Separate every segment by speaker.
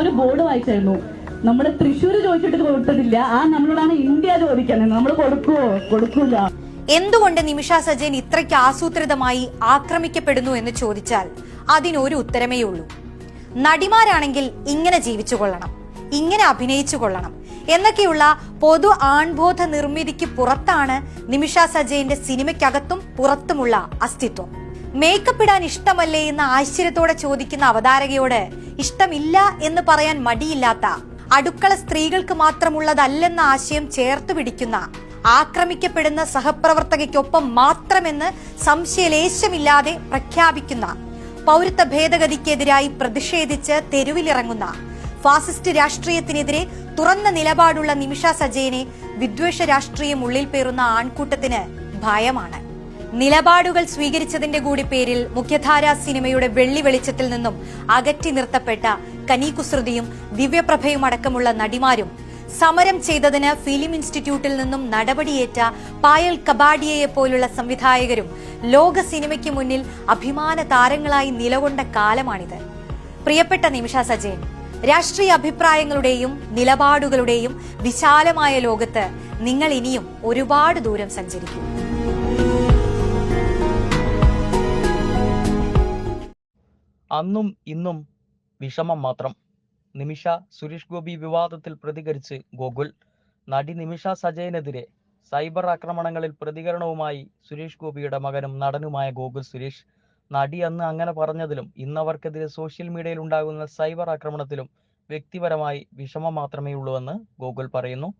Speaker 1: ഒരു ബോർഡ് വായിച്ചായിരുന്നു. നമ്മുടെ തൃശ്ശൂർ ചോദിച്ചിട്ട് കൊടുത്തിട്ടില്ല ആ നമ്മളോടാണ് ഇന്ത്യ ചോദിക്കുന്നത്. നമ്മൾ കൊടുക്കുവോ? കൊടുക്കൂല.
Speaker 2: എന്തുകൊണ്ട് നിമിഷ സജയൻ ഇത്രയ്ക്ക് ആസൂത്രിതമായി ആക്രമിക്കപ്പെടുന്നു എന്ന് ചോദിച്ചാൽ അതിനൊരു ഉത്തരമേ ഉള്ളൂ. നടിമാരാണെങ്കിൽ ഇങ്ങനെ ജീവിച്ചു കൊള്ളണം ഇങ്ങനെ അഭിനയിച്ചു കൊള്ളണം എന്നൊക്കെയുള്ള പൊതു ആൺബോധ നിർമ്മിതിക്ക് പുറത്താണ് നിമിഷ സജയന്റെ സിനിമയ്ക്കകത്തും പുറത്തുമുള്ള അസ്തിത്വം. മേക്കപ്പ് ഇടാൻ ഇഷ്ടമല്ലേ എന്ന് ആശ്ചര്യത്തോടെ ചോദിക്കുന്ന അവതാരകയോട് ഇഷ്ടമില്ല എന്ന് പറയാൻ മടിയില്ലാത്ത അടുക്കള സ്ത്രീകൾക്ക് മാത്രമുള്ളതല്ലെന്ന ആശയം ചേർത്ത് പിടിക്കുന്ന ആക്രമിക്കപ്പെടുന്ന സഹപ്രവർത്തകയ്ക്കൊപ്പം മാത്രമെന്ന് സംശയലേശമില്ലാതെ പ്രഖ്യാപിക്കുന്ന പൗരത്വ ഭേദഗതിക്കെതിരായി പ്രതിഷേധിച്ച് തെരുവിലിറങ്ങുന്ന ഫാസിസ്റ്റ് രാഷ്ട്രീയത്തിനെതിരെ തുറന്ന നിലപാടുള്ള നിമിഷ സജയനെ വിദ്വേഷ രാഷ്ട്രീയം ഉള്ളിൽ പേറുന്ന ആൺകൂട്ടത്തിന് ഭയമാണ്. നിലപാടുകൾ സ്വീകരിച്ചതിന്റെ കൂടി പേരിൽ മുഖ്യധാരാ സിനിമയുടെ വെള്ളി വെളിച്ചത്തിൽ നിന്നും അകറ്റി നിർത്തപ്പെട്ട കനീകുസൃതിയും ദിവ്യപ്രഭയും അടക്കമുള്ള നടിമാരും സമരം ചെയ്തതിന് ഫിലിം ഇൻസ്റ്റിറ്റ്യൂട്ടിൽ നിന്നും നടപടിയേറ്റ പായൽ കബാഡിയയെ പോലുള്ള സംവിധായകരും ലോക സിനിമയ്ക്ക് മുന്നിൽ അഭിമാന താരങ്ങളായി നിലകൊണ്ട കാലമാണിത്. പ്രിയപ്പെട്ട നിമിഷ സജയൻ രാഷ്ട്രീയ അഭിപ്രായങ്ങളുടെയും നിലപാടുകളുടെയും വിശാലമായ ലോകത്ത് നിങ്ങൾ ഇനിയും ഒരുപാട് ദൂരം സഞ്ചരിക്കും.
Speaker 3: അന്നും ഇന്നും വിഷമം മാത്രം. നിമിഷ സുരേഷ് ഗോപി വിവാദത്തിൽ പ്രതികരിച്ച് ഗോകുൽ. നടി നിമിഷ സജയനെതിരെ സൈബർ ആക്രമണങ്ങളിൽ പ്രതികരണവുമായി സുരേഷ് ഗോപിയുടെ മകനും നടനുമായ ഗോകുൽ സുരേഷ്. നടി അന്ന് അങ്ങനെ പറഞ്ഞതിലും ഇന്നവർക്കെതിരെ സോഷ്യൽ മീഡിയയിൽ ഉണ്ടാകുന്ന സൈബർ ആക്രമണത്തിലും വ്യക്തിപരമായി വിഷമം മാത്രമേ ഉള്ളൂവെന്ന് ഗോകുൽ പറയുന്നു.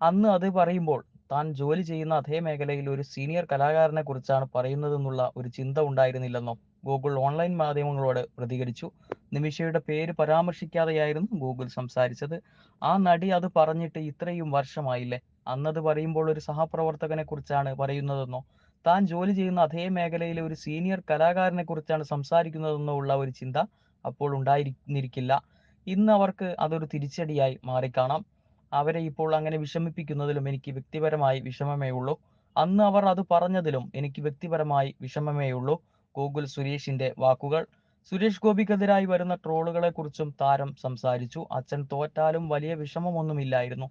Speaker 3: അന്ന് അത് പറയുമ്പോൾ താൻ ജോലി ചെയ്യുന്ന അതേ മേഖലയിൽ ഒരു സീനിയർ കലാകാരനെ കുറിച്ചാണ് പറയുന്നതെന്നുള്ള ഒരു ചിന്ത ഉണ്ടായിരുന്നില്ലെന്നും? ഗൂഗിൾ ഓൺലൈൻ മാധ്യമങ്ങളോട് പ്രതികരിച്ചു. നിമിഷയുടെ പേര് പരാമർശിക്കാതെയായിരുന്നു ഗൂഗിൾ സംസാരിച്ചത്. ആ നടി അത് പറഞ്ഞിട്ട് ഇത്രയും വർഷമായില്ലേ? അന്നത് പറയുമ്പോൾ ഒരു സഹപ്രവർത്തകനെ കുറിച്ചാണ് പറയുന്നതെന്നോ? താൻ ജോലി ചെയ്യുന്ന അതേ മേഖലയിലെ ഒരു സീനിയർ കലാകാരനെ കുറിച്ചാണ് സംസാരിക്കുന്നതെന്നോ ഉള്ള ഒരു ചിന്ത അപ്പോൾ ഉണ്ടായിരുന്നിരിക്കില്ല. ഇന്ന് അവർക്ക് അതൊരു തിരിച്ചടിയായി മാറിക്കാണാം. അവരെ ഇപ്പോൾ അങ്ങനെ വിഷമിപ്പിക്കുന്നതിലും എനിക്ക് വ്യക്തിപരമായി വിഷമമേ ഉള്ളൂ. അന്ന് അവർ അത് പറഞ്ഞതിലും എനിക്ക് വ്യക്തിപരമായി വിഷമമേ ഉള്ളൂ. ഗൂഗിൾ സുരേഷിന്റെ വാക്കുകൾ. സുരേഷ് ഗോപിക്കെതിരായി വരുന്ന ട്രോളുകളെ കുറിച്ചും താരം സംസാരിച്ചു. അച്ഛൻ തോറ്റാലും വലിയ വിഷമമൊന്നുമില്ലായിരുന്നു.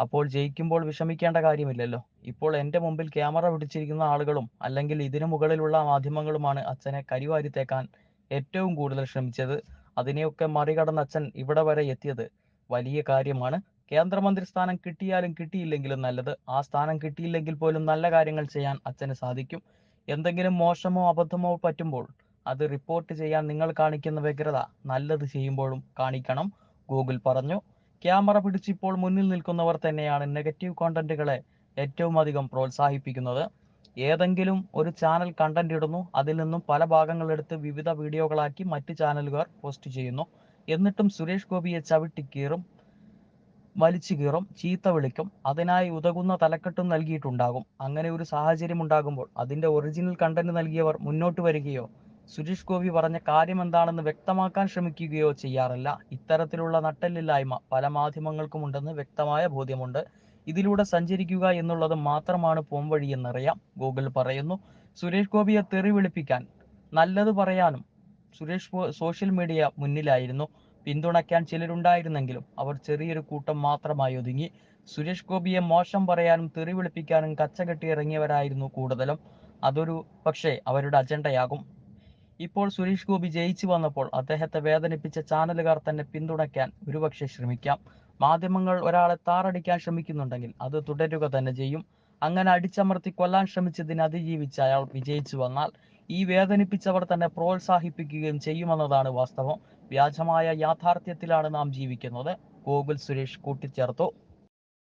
Speaker 3: അപ്പോൾ ജയിക്കുമ്പോൾ വിഷമിക്കേണ്ട കാര്യമില്ലല്ലോ. ഇപ്പോൾ എന്റെ മുമ്പിൽ ക്യാമറ പിടിച്ചിരിക്കുന്ന ആളുകളും അല്ലെങ്കിൽ ഇതിനു മുകളിലുള്ള മാധ്യമങ്ങളുമാണ് അച്ഛനെ കരിവാരിത്തേക്കാൻ ഏറ്റവും കൂടുതൽ ശ്രമിച്ചത്. അതിനെയൊക്കെ മറികടന്ന് അച്ഛൻ ഇവിടെ വരെ എത്തിയത് വലിയ കാര്യമാണ്. കേന്ദ്രമന്ത്രി സ്ഥാനം കിട്ടിയാലും കിട്ടിയില്ലെങ്കിലും നല്ലത്. ആ സ്ഥാനം കിട്ടിയില്ലെങ്കിൽ പോലും നല്ല കാര്യങ്ങൾ ചെയ്യാൻ അച്ഛന് സാധിക്കും. എന്തെങ്കിലും മോശമോ അബദ്ധമോ പറ്റുമ്പോൾ അത് റിപ്പോർട്ട് ചെയ്യാൻ നിങ്ങൾ കാണിക്കുന്ന വ്യഗ്രത നല്ലത് ചെയ്യുമ്പോഴും കാണിക്കണം ഗൂഗിൾ പറഞ്ഞു. ക്യാമറ പിടിച്ചിപ്പോൾ മുന്നിൽ നിൽക്കുന്നവർ തന്നെയാണ് നെഗറ്റീവ് കോണ്ടന്റുകളെ ഏറ്റവും അധികം പ്രോത്സാഹിപ്പിക്കുന്നത്. ഏതെങ്കിലും ഒരു ചാനൽ കണ്ടന്റ് ഇടുന്നു അതിൽ നിന്നും പല ഭാഗങ്ങൾ എടുത്ത് വിവിധ വീഡിയോകളാക്കി മറ്റ് ചാനലുകാർ പോസ്റ്റ് ചെയ്യുന്നു. എന്നിട്ടും സുരേഷ് ഗോപിയെ ചവിട്ടി കീറും വലിച്ചു കീറും ചീത്ത വിളിക്കും അതിനായി ഉതകുന്ന തലക്കെട്ടും നൽകിയിട്ടുണ്ടാകും. അങ്ങനെ ഒരു സാഹചര്യം ഉണ്ടാകുമ്പോൾ അതിന്റെ ഒറിജിനൽ കണ്ടന്റ് നൽകിയവർ മുന്നോട്ട് വരികയോ സുരേഷ് ഗോപി പറഞ്ഞ കാര്യം എന്താണെന്ന് വ്യക്തമാക്കാൻ ശ്രമിക്കുകയോ ചെയ്യാറില്ല. ഇത്തരത്തിലുള്ള നട്ടല്ലില്ലായ്മ പല മാധ്യമങ്ങൾക്കും ഉണ്ടെന്ന് വ്യക്തമായ ബോധ്യമുണ്ട്. ഇതിലൂടെ സഞ്ചരിക്കുക എന്നുള്ളത് മാത്രമാണ് പോംവഴി എന്നറിയാം ഗൂഗിൾ പറയുന്നു സുരേഷ് ഗോപിയെ തെറി വിളിപ്പിക്കാൻ. നല്ലത് പറയാനും. സുരേഷ് സോഷ്യൽ മീഡിയ മുന്നിലായിരുന്നു. പിന്തുണയ്ക്കാൻ ചിലരുണ്ടായിരുന്നെങ്കിലും അവർ ചെറിയൊരു കൂട്ടം മാത്രമായി ഒതുങ്ങി. സുരേഷ് ഗോപിയെ മോശം പറയാനും തെറി വിളിപ്പിക്കാനും കച്ചകെട്ടി ഇറങ്ങിയവരായിരുന്നു കൂടുതലും. അതൊരു പക്ഷേ അവരുടെ അജണ്ടയാകും. ഇപ്പോൾ സുരേഷ് ഗോപി ജയിച്ചു വന്നപ്പോൾ അദ്ദേഹത്തെ വേദനിപ്പിച്ച ചാനലുകാർ തന്നെ പിന്തുണയ്ക്കാൻ ഒരുപക്ഷെ ശ്രമിക്കാം. മാധ്യമങ്ങൾ ഒരാളെ താറടിക്കാൻ ശ്രമിക്കുന്നുണ്ടെങ്കിൽ അത് തുടരുക തന്നെ ചെയ്യും. അങ്ങനെ അടിച്ചമർത്തി കൊല്ലാൻ ശ്രമിച്ചതിന് അതിജീവിച്ച് അയാൾ വിജയിച്ചു വന്നാൽ ഈ വേദനിപ്പിച്ചവർ തന്നെ പ്രോത്സാഹിപ്പിക്കുകയും ചെയ്യുമെന്നതാണ് വാസ്തവം. വ്യാജമായ യാഥാർത്ഥ്യത്തിലാണ് നാം ജീവിക്കുന്നത്. ഗോകുൽ സുരേഷ് കൂട്ടിച്ചേർത്തു.